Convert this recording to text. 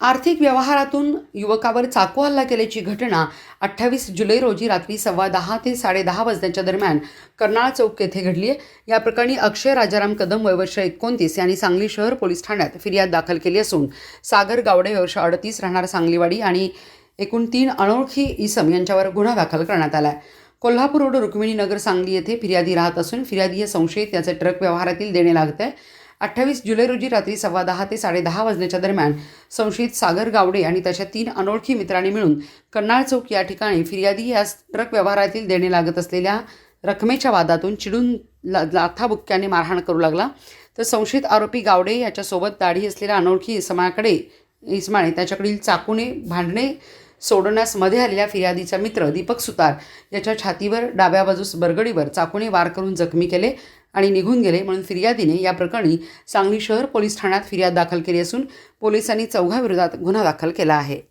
आर्थिक व्यवहारातून युवकावर चाकू हल्ला केल्याची घटना अठ्ठावीस जुलै रोजी रात्री सव्वा दहा ते साडेदहा वाजण्याच्या दरम्यान कर्नाळ चौक येथे घडली आहे. या प्रकरणी अक्षय राजाराम कदम वयवर्ष एकोणतीस यांनी सांगली शहर पोलीस ठाण्यात फिर्याद दाखल केली असून सागर गावडे वर्ष अडतीस राहणार सांगलीवाडी आणि एकूण तीन अनोळखी इसम यांच्यावर गुन्हा दाखल करण्यात आला आहे. कोल्हापूर रोड रुक्मिणी नगर सांगली येथे फिर्यादी राहत असून फिर्यादी हे संशयित याचे ट्रक व्यवहारातील देणे लागत आहे. अठ्ठावीस जुलै रोजी रात्री सव्वा दहा ते साडेदहा वाजण्याच्या दरम्यान संशयित सागर गावडे आणि त्याच्या तीन अनोळखी मित्रांनी मिळून कन्नाळ चौक या ठिकाणी फिर्यादी या ट्रक व्यवहारातील देणे लागत असलेल्या रकमेच्या वादातून चिडून ला लाथाबुक्क्याने मारहाण करू लागला. तर संशयित आरोपी गावडे याच्यासोबत दाढी असलेल्या अनोळखी इसमाकडे इसमाने त्याच्याकडील चाकूने भांडणे सोडण्यास मध्ये आलेल्या फिर्यादीचा मित्र दीपक सुतार याच्या छातीवर डाव्या बाजूस बरगडीवर चाकूने वार करून जखमी केले. आणि निघून गेले म्हणून फिर्यादीने या प्रकरणी सांगली शहर पोलीस ठाण्यात फिर्याद दाखल केली असून पोलिसांनी चौघाविरोधात गुन्हा दाखल केला आहे.